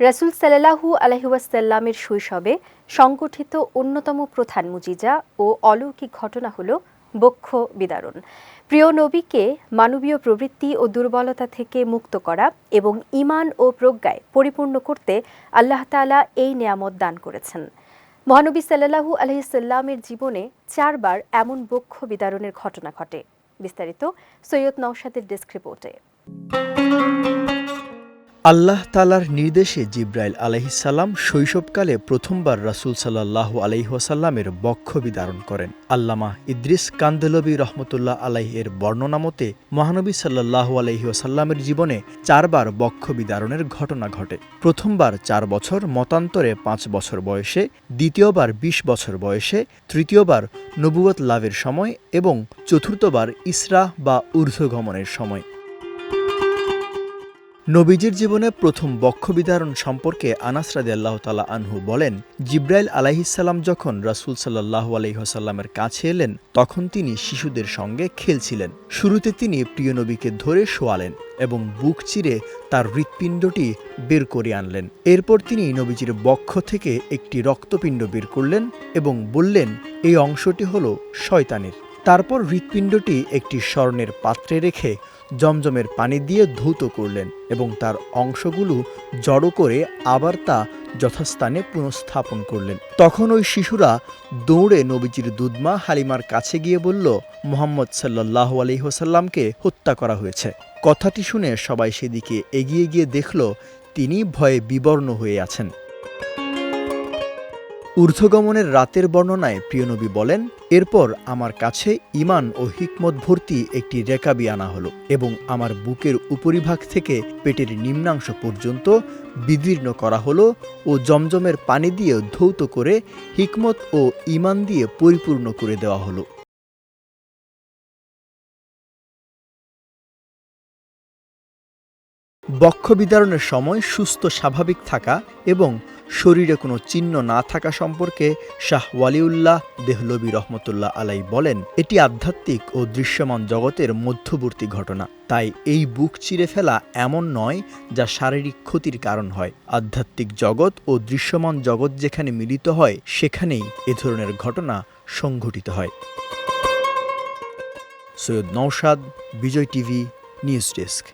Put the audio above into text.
রাসুল সাল্লাহু আলহিউসাল্লামের শৈশবে সংগঠিত অন্যতম প্রধান মুজিজা ও অলৌকিক ঘটনা হল বক্ষ বিদারণ। প্রিয় নবীকে মানবীয় প্রবৃত্তি ও দুর্বলতা থেকে মুক্ত করা এবং ইমান ও প্রজ্ঞায় পরিপূর্ণ করতে আল্লাহ তাআলা এই নেয়ামত দান করেছেন। মহানবী সাল্লাহু আলহিসাল্লামের জীবনে চারবার এমন বক্ষ বিদারণের ঘটনা ঘটে। বিস্তারিত সৈয়দ নওশাদের ডেস্ক রিপোর্টে। আল্লাহ তালার নির্দেশে জিব্রাইল আলহিসাল্লাম শৈশবকালে প্রথমবার রাসুল সাল্লাহ আলহিহাসাল্লামের বক্ষ বিদারণ করেন। আল্লামা ইদ্রিস কান্দেলবী রহমতুল্লাহ আলাইহের বর্ণনা মতে মহানবী সাল্লাহ আলহিহাসাল্লামের জীবনে চারবার বক্ষ বিদারণের ঘটনা ঘটে। প্রথমবার চার বছর, মতান্তরে পাঁচ বছর বয়সে, দ্বিতীয়বার ২০ বছর বয়সে, তৃতীয়বার নবুয়ত লাভের সময় এবং চতুর্থবার ইসরা বা ঊর্ধ্বগমনের সময়। নবীজির জীবনে প্রথম বক্ষ বিদারণ সম্পর্কে আনাস রাদি আল্লাহ তালা আনহু বলেন, জিব্রাইল আলাইহিসাল্লাম যখন রাসুল সাল্লাহ আলহিহাসাল্লামের কাছে এলেন, তখন তিনি শিশুদের সঙ্গে খেলছিলেন। শুরুতে তিনি প্রিয় নবীকে ধরে শোয়ালেন এবং বুক চিরে তার হৃৎপিণ্ডটি বের করে আনলেন। এরপর তিনি নবীজির বক্ষ থেকে একটি রক্তপিণ্ড বের করলেন এবং বললেন, এই অংশটি হল শয়তানের। তারপর হৃৎপিণ্ডটি একটি স্বর্ণের পাত্রে রেখে জমজমের পানি দিয়ে ধৌত করলেন এবং তার অংশগুলো জড়ো করে আবার তা যথাস্থানে পুনঃস্থাপন করলেন। তখন ওই শিশুরা দৌড়ে নবীজির দুধমা হালিমার কাছে গিয়ে বলল, মোহাম্মদ সাল্লাহ আলহিহসাল্লামকে হত্যা করা হয়েছে। কথাটি শুনে সবাই সেদিকে এগিয়ে গিয়ে দেখল, তিনি ভয়ে বিবর্ণ হয়ে আছেন। ঊর্ধ্বগমনের রাতের বর্ণনায় প্রিয়নবী বলেন, এরপর আমার কাছে ইমান ও হিকমত ভর্তি একটি রেকাবি আনা হলো এবং আমার বুকের উপরিভাগ থেকে পেটের নিম্নাংশ পর্যন্ত বিদীর্ণ করা হলো ও জমজমের পানি দিয়ে ধৌত করে হিকমত ও ইমান দিয়ে পরিপূর্ণ করে দেওয়া হলো। বক্ষ বিদারণের সময় সুস্থ স্বাভাবিক থাকা এবং শরীরে কোনো চিহ্ন না থাকা সম্পর্কে শাহ ওয়ালিউল্লাহ দেহলবি রহমতুল্লাহ আলাই বলেন, এটি আধ্যাত্মিক ও দৃশ্যমান জগতের মধ্যবর্তী ঘটনা। তাই এই বুক চিরে ফেলা এমন নয় যা শারীরিক ক্ষতির কারণ হয়। আধ্যাত্মিক জগৎ ও দৃশ্যমান জগৎ যেখানে মিলিত হয়, সেখানেই এ ধরনের ঘটনা সংঘটিত হয়। Syed Naushad Bijoy TV, news desk.